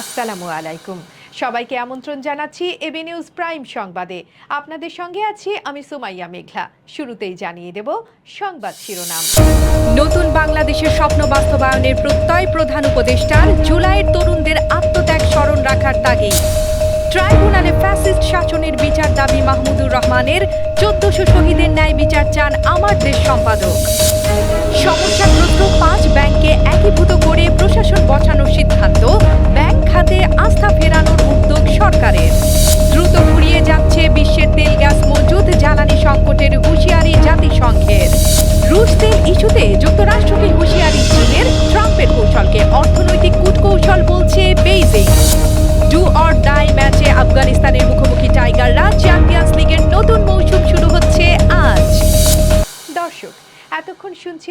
আসসালামু আলাইকুম। সবাইকে আমন্ত্রণ জানাচ্ছি এবি নিউজ প্রাইম সংবাদে। আপনাদের সঙ্গে আছি আমি সুমাইয়া মেঘলা। শুরুতেই জানিয়ে দেব সংবাদ শিরোনাম। নতুন বাংলাদেশের স্বপ্ন বাস্তবায়নের প্রত্যয় প্রধান উপদেষ্টার জুলাইয়ের তরুণদের আত্মত্যাগ স্মরণ রাখার তাগিদ। ট্রাইব্যুনালে ফ্যাসিস্ট শাসনের বিচার দাবি মাহমুদুর রহমানের, চোদ্দশো শহীদের ন্যায় বিচার চান আমার দেশ সম্পাদক। সমস্যাগ্রস্ত পাঁচ ব্যাংককে একীভূত করে প্রশাসন বসানোর সিদ্ধান্ত আস্থা ফেরানোর উদ্যোগ সরকারের। দ্রুত ফুরিয়ে যাচ্ছে বিশ্বের তেল গ্যাস মজুদ, জ্বালানি সংকটের হুঁশিয়ারি জাতিসংঘের। রুশ তেল ইস্যুতে যুক্তরাষ্ট্রকে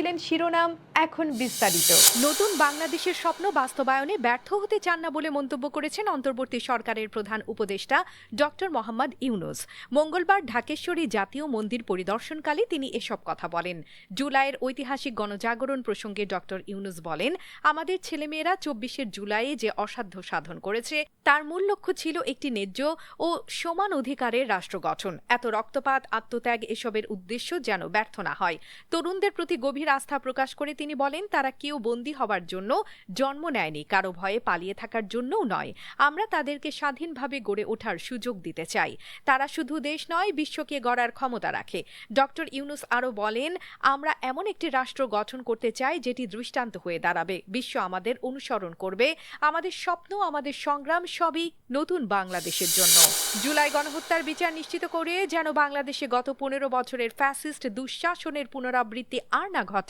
শুনছিলেন শিরোনাম এখন বিস্তারিত। নতুন বাংলাদেশের স্বপ্ন বাস্তবায়নে ব্যর্থ হতে চান না বলে মন্তব্য করেছেন অন্তর্বর্তী সরকারের প্রধান উপদেষ্টা ডক্টর মোহাম্মদ ইউনুস। মঙ্গলবার ঢাকেশ্বরী জাতীয় মন্দির পরিদর্শনকালে তিনি এসব কথা বলেন। জুলাইয়ের ঐতিহাসিক গণজাগরণ প্রসঙ্গে ডক্টর ইউনুস বলেন, আমাদের ছেলেমেয়েরা চব্বিশের জুলাইয়ে যে অসাধ্য সাধন করেছে, তার মূল লক্ষ্য ছিল একটি ন্যায্য ও সমান অধিকারের রাষ্ট্র গঠন। এত রক্তপাত, আত্মত্যাগ এসবের উদ্দেশ্য যেন ব্যর্থ না হয়। তরুণদের প্রতি গভীর আস্থা প্রকাশ করে তিনি বলেন, তারা কেউ বন্দী হবার জন্য জন্ম নেয়নি, কারও ভয়ে পালিয়ে থাকার জন্যও নয়। আমরা তাদেরকে স্বাধীনভাবে গড়ে ওঠার সুযোগ দিতে চাই। তারা শুধু দেশ নয়, বিশ্বকে গড়ার ক্ষমতা রাখে। ডক্টর ইউনুস আরও বলেন, আমরা এমন একটি রাষ্ট্র গঠন করতে চাই, যেটি দৃষ্টান্ত হয়ে দাঁড়াবে। বিশ্ব আমাদের অনুসরণ করবে। আমাদের স্বপ্ন, আমাদের সংগ্রাম সবই নতুন বাংলাদেশের জন্য। জুলাই গণহত্যার বিচার নিশ্চিত করে যেন বাংলাদেশে গত পনেরো বছরের ফ্যাসিস্ট দুঃশাসনের পুনরাবৃত্তি আর না ঘটে।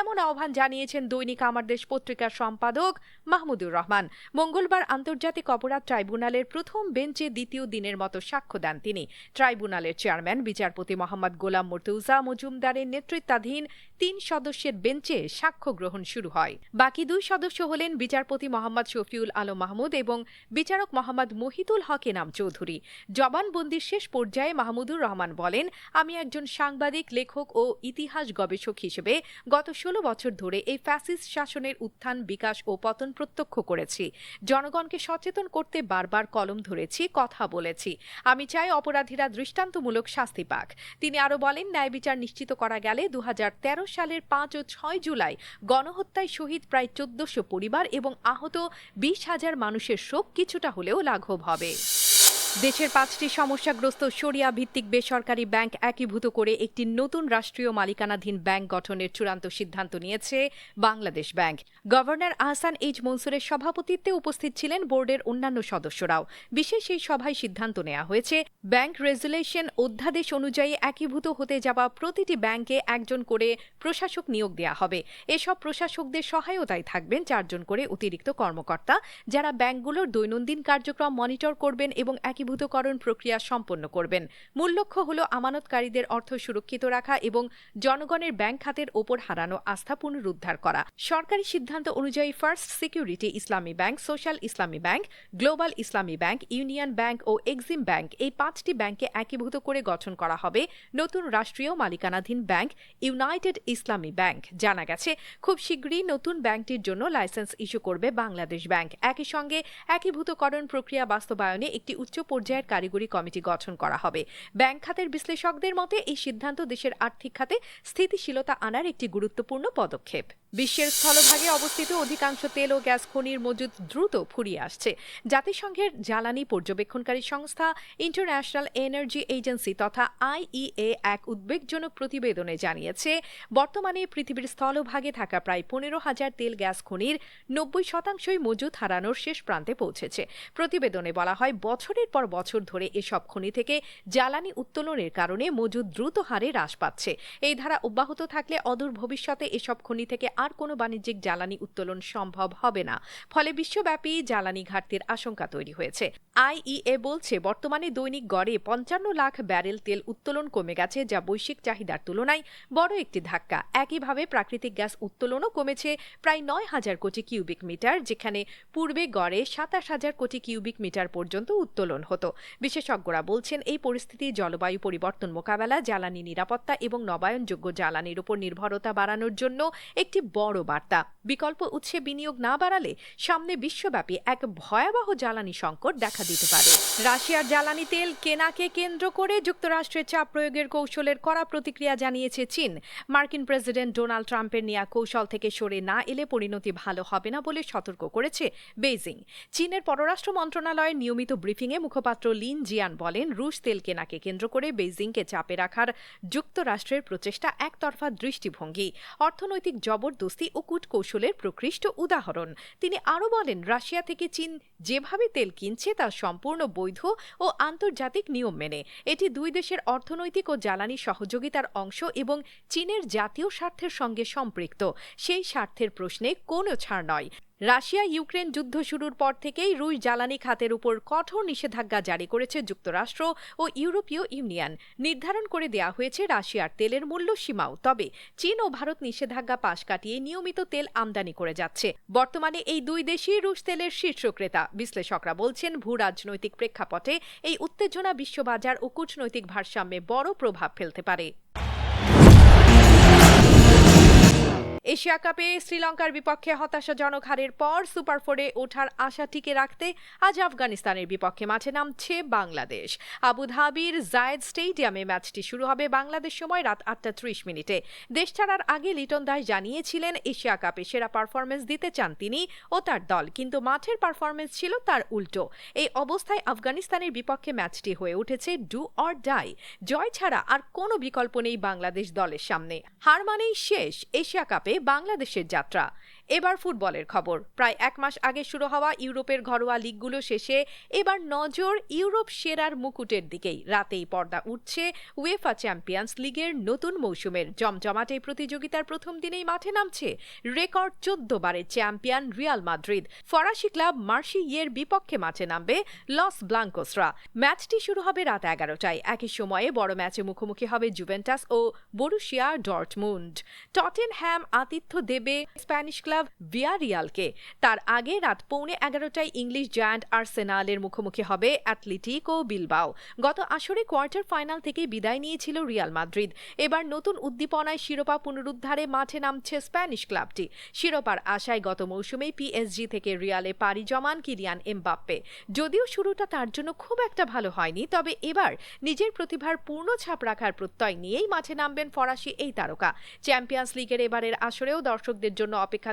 এমন আহ্বান জানিয়েছেন দৈনিক আমার দেশ পত্রিকার সম্পাদক মাহমুদুর রহমান। মঙ্গলবার আন্তর্জাতিক অপরাধ ট্রাইব্যুনালের প্রথম বেঞ্চে দ্বিতীয় দিনের মতো সাক্ষ্য দেন তিনি। ট্রাইব্যুনালের চেয়ারম্যান, বিচারপতি মোহাম্মদ গোলাম মর্তুজা মজুমদারের নেতৃত্বাধীন তিন সদস্যের বেঞ্চে সাক্ষ্য গ্রহণ শুরু হয়। বাকি দুই সদস্য হলেন বিচারপতি মোহাম্মদ শফিউল আলম মাহমুদ এবং বিচারক মোহাম্মদ মহিতুল হক এনাম চৌধুরী জবানবন্দির শেষ পর্যায়ে মাহমুদুর রহমান বলেন, আমি একজন সাংবাদিক, লেখক ও ইতিহাস গবেষক হিসেবে গত ষোলো বছর ধরে এই ফ্যাসিস্ট শাসনের উত্থান, বিকাশ ও পতন প্রত্যক্ষ করেছি। জনগণকে সচেতন করতে বারবার কলম ধরেছি, কথা বলেছি। আমি চাই অপরাধীরা দৃষ্টান্তমূলক শাস্তি পাক। তিনি আরও বলেন, ন্যায় বিচার নিশ্চিত করা গেলে দু হাজার তেরো সালের পাঁচ ও ছয় জুলাই গণহত্যায় শহীদ প্রায় চোদ্দশো পরিবার এবং আহত বিশ হাজার মানুষের শোক কিছুটা হলেও লাঘব হবে। দেশের পাঁচটি সমস্যাগ্রস্ত সরিয়া ভিত্তিক বেসরকারি ব্যাংক একীভূত করে একটি নতুন রাষ্ট্রীয় মালিকানাধীন ব্যাংক গঠনের চূড়ান্ত সিদ্ধান্ত নিয়েছে Bangladesh bank. Governor Ahsan H মনসুরের সভাপতিত্বে উপস্থিত ছিলেন বোর্ডের অন্যান্য সদস্যরাও। বিশেষ এই সভায় সিদ্ধান্ত নেওয়া হয়েছে, ব্যাংক রেজুলেশন অধ্যাদেশ অনুযায়ী একীভূত হতে যাওয়া প্রতিটি ব্যাংকে একজন করে প্রশাসক নিয়োগ দেওয়া হবে। এসব প্রশাসকদের সহায়তায় থাকবেন চারজন করে অতিরিক্ত কর্মকর্তা, যারা ব্যাংকগুলোর দৈনন্দিন কার্যক্রম মনিটর করবেন এবং একীভূতকরণ প্রক্রিয়া সম্পন্ন করবেন। মূল লক্ষ্য হল আমানতকারীদের অর্থ সুরক্ষিত রাখা এবং জনগণের ব্যাংক খাতের ওপর হারানো আস্থা পুনরুদ্ধার করা। সরকারি সিদ্ধান্ত অনুযায়ী first security Islami bank, social Islami bank, global Islami bank, union bank ও এক্সিম ব্যাংক এই পাঁচটি ব্যাংকে একীভূত করে গঠন করা হবে। নতুন রাষ্ট্রীয় মালিকানাধীন ব্যাংক ইউনাইটেড ইসলামী ব্যাংক। জানা গেছে, খুব শীঘ্রই নতুন ব্যাংকটির জন্য লাইসেন্স ইস্যু করবে বাংলাদেশ ব্যাংক। একই সঙ্গে একীভূতকরণ প্রক্রিয়া বাস্তবায়নে একটি উচ্চ পর্যায়ের কারিগরি কমিটি গঠন করা হবে। ব্যাংক খাতের বিশ্লেষকদের মতে, এই সিদ্ধান্ত দেশের আর্থিক খাতে স্থিতিশীলতা আনার একটি গুরুত্বপূর্ণ পদক্ষেপ। বিশ্বের স্থলভাগে অবস্থিত অধিকাংশ তেল ও গ্যাস খনির মজুদ দ্রুত ফুরিয়ে আসছে। জাতিসংঘের জ্বালানি পর্যবেক্ষণকারী সংস্থা ইন্টারন্যাশনাল এনার্জি এজেন্সি তথা আইইএ এক উদ্বেগজনক প্রতিবেদনে জানিয়েছে, বর্তমানে পৃথিবীর স্থলভাগে থাকা প্রায় পনেরো হাজার তেল গ্যাস খনির নব্বই শতাংশই মজুদ হারানোর শেষ প্রান্তে পৌঁছেছে। প্রতিবেদনে বলা হয়, বছরের পর বছর ধরে এসব খনি থেকে জ্বালানি উত্তোলনের কারণে মজুদ দ্রুত হারে হ্রাস পাচ্ছে। এই ধারা অব্যাহত থাকলে অদূর ভবিষ্যতে এসব খনি থেকে আর কোনো বাণিজ্যিক জ্বালানি উত্তোলন সম্ভব হবে না। ফলে বিশ্বব্যাপী জ্বালানি ঘাটতির আশঙ্কা তৈরি হয়েছে। আইইএ বলছে, বর্তমানে দৈনিক গড়ে পঞ্চান্ন লাখ ব্যারেল তেল উত্তোলন কমে গেছে, যা বৈশ্বিক চাহিদার তুলনায় বড় একটি ধাক্কা। একইভাবে প্রাকৃতিক গ্যাস উত্তোলনও কমেছে প্রায় নয় হাজার কোটি কিউবিক মিটার, যেখানে পূর্বে গড়ে সাতাশ হাজার কোটি কিউবিক মিটার পর্যন্ত উত্তোলন হতো। বিশেষজ্ঞরা বলছেন, এই পরিস্থিতি জলবায়ু পরিবর্তন মোকাবেলা, জ্বালানি নিরাপত্তা এবং নবায়নযোগ্য জ্বালানির উপর নির্ভরতা বাড়ানোর জন্য একটি বড় বার্তা। বিকল্প উৎসে বিনিয়োগ না বাড়ালে সামনে বিশ্বব্যাপী এক ভয়াবহ জ্বালানি সংকট দেখা দিতে পারে। রাশিয়ার জ্বালানি তেল কেনাকে কেন্দ্র করে যুক্তরাষ্ট্রের চাপ প্রয়োগের কৌশলের কড়া প্রতিক্রিয়া জানিয়েছে চীন। মার্কিন প্রেসিডেন্ট ডোনাল্ড ট্রাম্পের নেয়া কৌশল থেকে সরে না এলে পরিণতি ভালো হবে না বলে সতর্ক করেছে বেইজিং। চীনের পররাষ্ট্র মন্ত্রণালয়ের নিয়মিত ব্রিফিংয়ে মুখপাত্র লিন জিয়ান বলেন, রুশ তেল কেনাকে কেন্দ্র করে বেইজিংকে চাপে রাখার যুক্তরাষ্ট্রের প্রচেষ্টা একতরফা দৃষ্টিভঙ্গি। অর্থনৈতিক জবরদস্তি ও কূটকৌশলের প্রকৃষ্ট উদাহরণ। তিনি আরও বলেন, রাশিয়া থেকে চীন যেভাবে তেল কিনছে তা সম্পূর্ণ বৈধ ও আন্তর্জাতিক নিয়ম মেনে। এটি দুই দেশের অর্থনৈতিক ও জ্বালানি সহযোগিতার অংশ এবং চীনের জাতীয় স্বার্থের সঙ্গে সম্পৃক্ত। সেই স্বার্থের প্রশ্নে কোনো ছাড় নয়। রাশিয়া ইউক্রেন যুদ্ধ শুরুর পর থেকেই রুশ জ্বালানি খাতের উপর কঠোর নিষেধাজ্ঞা জারি করেছে যুক্তরাষ্ট্র ও ইউরোপীয় ইউনিয়ন। নির্ধারণ করে দেয়া হয়েছে রাশিয়ার তেলের মূল্য সীমাও। তবে চীন ও ভারত নিষেধাজ্ঞা পাশ কাটিয়ে নিয়মিত তেল আমদানি করে যাচ্ছে। বর্তমানে এই দুই দেশই রুশ তেলের শীর্ষ ক্রেতা। বিশ্লেষকরা বলছেন, ভূ রাজনৈতিক প্রেক্ষাপটে এই উত্তেজনা বিশ্ববাজার ও কূটনৈতিক ভারসাম্যে বড় প্রভাব ফেলতে পারে। এশিয়া কাপে শ্রীলঙ্কার বিপক্ষে হতাশাজনক হারের পর সুপার ফোরে ওঠার আশা টিকে রাখতে আজ আফগানিস্তানের বিপক্ষে মাঠে নামছে বাংলাদেশ। আবুধাবির জায়েদ স্টেডিয়ামে ম্যাচটি শুরু হবে বাংলাদেশ সময় রাত আটটা ত্রিশ মিনিটে। দেশ ছাড়ার আগে লিটন দাস জানিয়েছিলেন, এশিয়া কাপে সেরা পারফরমেন্স দিতে চান তিনি ও তার দল, কিন্তু মাঠের পারফরমেন্স ছিল তার উল্টো। এই অবস্থায় আফগানিস্তানের বিপক্ষে ম্যাচটি হয়ে উঠেছে ডু অর ডাই। জয় ছাড়া আর কোনো বিকল্প নেই বাংলাদেশ দলের সামনে। হার মানেই শেষ এশিয়া কাপে বাংলাদেশের যাত্রা। এবার ফুটবলের খবর। প্রায় এক মাস আগে শুরু হওয়া ইউরোপের ঘরোয়া লিগগুলো শেষে এবার নজর ইউরোপ সেরার মুকুটের দিকেই। রাতেই পর্দা উঠছে উয়েফা চ্যাম্পিয়ন্স লিগের নতুন মৌসুমের। জমজমাটে প্রতিযোগিতার প্রথম দিনেই মাঠে নামছে রেকর্ড চোদ্দ বারের চ্যাম্পিয়ন রিয়াল মাদ্রিদ। ফরাসি ক্লাব মার্সিইয়ের বিপক্ষে মাঠে নামবে লস ব্লাঙ্কোসরা। ম্যাচটি শুরু হবে রাত এগারোটায়। একই সময়ে বড় ম্যাচে মুখোমুখি হবে জুভেন্টাস ও বরুশিয়া ডর্টমুন্ড। টটেনহ্যাম আতিথ্য দেবে স্প্যানিশ ক্লাব ভিয়ারিয়ালকে। তার আগে রাত পৌনে এগারোটায় ইংলিশ জায়ান্ট আর্সেনালের মুখোমুখি হবে অ্যাথলেটিক ও বিলবাও। গত আসরে কোয়ার্টার ফাইনাল থেকে বিদায় নিয়েছিল রিয়াল মাদ্রিদ। এবার নতুন উদ্দীপনায় শিরোপা পুনরুদ্ধারে মাঠে নামছে স্প্যানিশ ক্লাবটি। শিরোপার আশায় গত মৌসুমে পিএসজি থেকে রিয়ালে পাড়ি জমান কিলিয়ান এমবাপ্পে। যদিও শুরুটা তার জন্য খুব একটা ভালো হয়নি, তবে এবার নিজের প্রতিভার পূর্ণ ছাপ রাখার প্রত্যয় নিয়েই মাঠে নামবেন ফরাসি এই তারকা। চ্যাম্পিয়ন্স লিগের এবারের আসরেও দর্শকদের জন্য অপেক্ষা